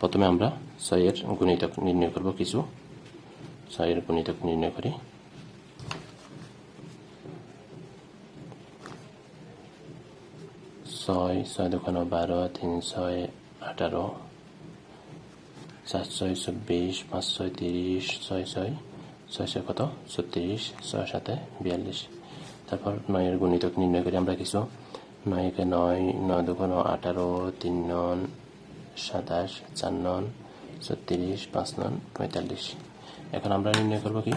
প্রথমে আমরা ছয়ের গুণিতক নির্ণয় করব কিছু। ছয়ের গুণিতক নির্ণয় করি। ছয় ছয় দোকানো বারো, তিন ছয় আঠারো সাত ছয় চব্বিশ, পাঁচ ছয় তিরিশ, ছয় ছয় ছয় ছয় কত? ছত্রিশ, ছয় সাথে বিয়াল্লিশ। তারপর নয়ের গুণিতক নির্ণয় করি আমরা কিছু। নয়কে নয় নয় দোকানো আঠারো, তিন নন সাতাশ, চার নন, ছত্রিশ, পাঁচ নন, পঁয়তাল্লিশ। এখন আমরা নির্ণয় করব কি?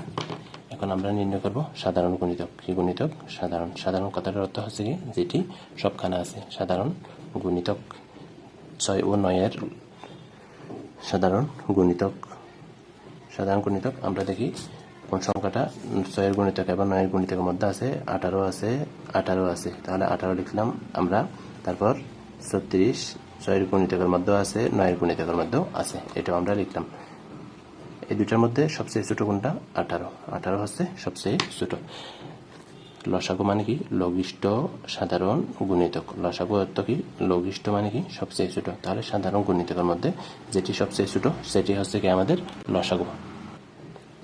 এখন আমরা নির্ণয় করব সাধারণ গুণিতক। কি গুণিতক? সাধারণ। সাধারণ কথাটার অর্থ হচ্ছে কি? যেটি সবখানে আছে। সাধারণ গুণিতক ছয় ও নয়ের সাধারণ গুণিতক। সাধারণ গুণিতক, আমরা দেখি কোন সংখ্যাটা ছয়ের গুণিতক এবং নয়ের গুণিতকের মধ্যে আছে, আঠারো আছে আঠারো আছে। তাহলে আঠারো লিখলাম আমরা। তারপর ছত্রিশ ছয়ের গুণিতকের মধ্যেও আছে, নয়ের গুণিতকের মধ্যেও আছে। এটাও আমরা লিখলাম। এই দুটার মধ্যে সবচেয়ে ছোট কোনটা? আঠারো। আঠারো হচ্ছে সবচেয়ে ছোট। লসাগু মানে কি? লঘিষ্ঠ সাধারণ গুণিতক। লসাগু অর্থ কি? লঘিষ্ঠ মানে কি? সবচেয়ে ছোট। তাহলে সাধারণ গুণিতকের মধ্যে যেটি সবচেয়ে ছোট, সেটি হচ্ছে কি আমাদের লসাগু।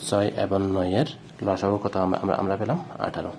ছয় এবং নয়ের লসাগু কত আমরা আমরা পেলাম আঠারো।